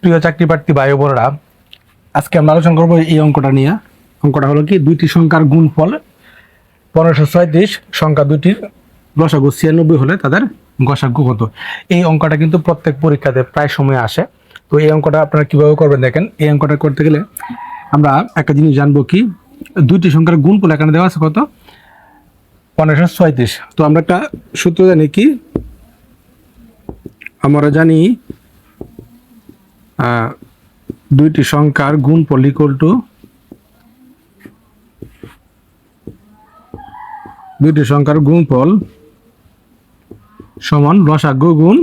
প্রিয় চাকরি প্রার্থী ভাই বোনেরা, আজকে আমরা আলোচনা করব এই অঙ্কটা নিয়ে। অঙ্কটা হলো কি, দুইটি সংখ্যার গুণফল পনেরোশো ছয়ত্রিশ, সংখ্যা দুইটির লসাগু ছিয়ানব্বই হলে তাদের গসাগু কত। এই অঙ্কটা কিন্তু প্রত্যেক পরীক্ষাতে প্রায় সময় আসে। তো এই অঙ্কটা আপনারা কীভাবে করবেন দেখেন। এই অঙ্কটা করতে গেলে আমরা একটা জিনিস জানব কি, দুইটি সংখ্যার গুণফল এখানে দেওয়া আছে কত? পনেরোশো ছয়ত্রিশ। তো আমরা একটা সূত্র জানি কি, আমরা জানি দুইটি সংখ্যার গুণফল ইকুয়াল টু দুইটি সংখ্যার গুণফল সমান লসাগু গুণ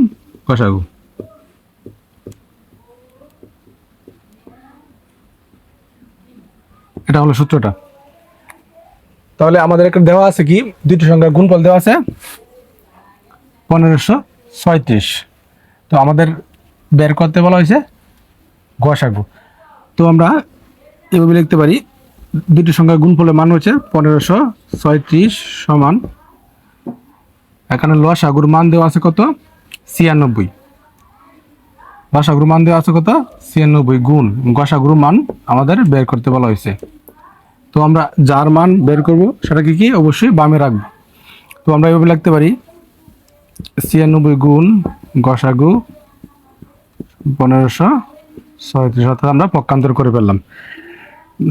গসাগু এটা হলো সূত্রটা। তাহলে আমাদের এখানে দেওয়া আছে কি? দুইটি সংখ্যার গুণফল দেওয়া আছে পনেরোশো ছয়ত্রিশ। তো আমাদের বের করতে বলা হয়েছে গসাগু তো আমরা এভাবে লিখতে পারি, দুটি সংখ্যার গুণফলের মান হচ্ছে পনেরোশো ছয়ত্রিশ সমান, এখানে লসাগুর মান দেওয়া আছে কত? ছিয়ানব্বই। লসাগুর মান দেওয়া আছে কত? ছিয়ানব্বই গুণ গসাগুর মান আমাদের বের করতে বলা হয়েছে। তো আমরা যার মান বের করব সেটাকে কি? অবশ্যই বামে রাখব। তো আমরা এভাবে লিখতে পারি, ছিয়ানব্বই গুণ গসাগু পনেরোশো ছয়ত্রিশ অর্থাৎ আমরা পক্ষান্তর করে ফেললাম।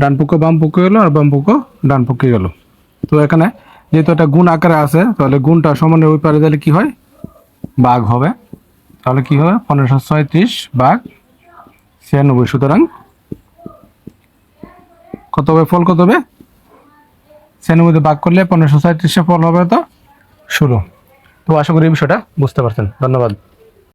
ডান পক্ষ বাম পক্ষ গেলো আর বাম পক্ষ ডান পক্ষে গেল। তো এখানে যেহেতু একটা গুণ আকারে আছে, তাহলে গুণটা সমানের ওই পারে দিলে কি হয়? বাঘ হবে। তাহলে কি হবে? পনেরোশো ছয়ত্রিশ বাঘ ছিয়ানব্বই। সুতরাং কত হবে? ফল কত হবে? ছিয়ানব্বইতে বাঘ করলে পনেরোশো ছয়ত্রিশে ফল হবে তো ষোলো। তো আশা করি এই বিষয়টা বুঝতে পারছেন। ধন্যবাদ।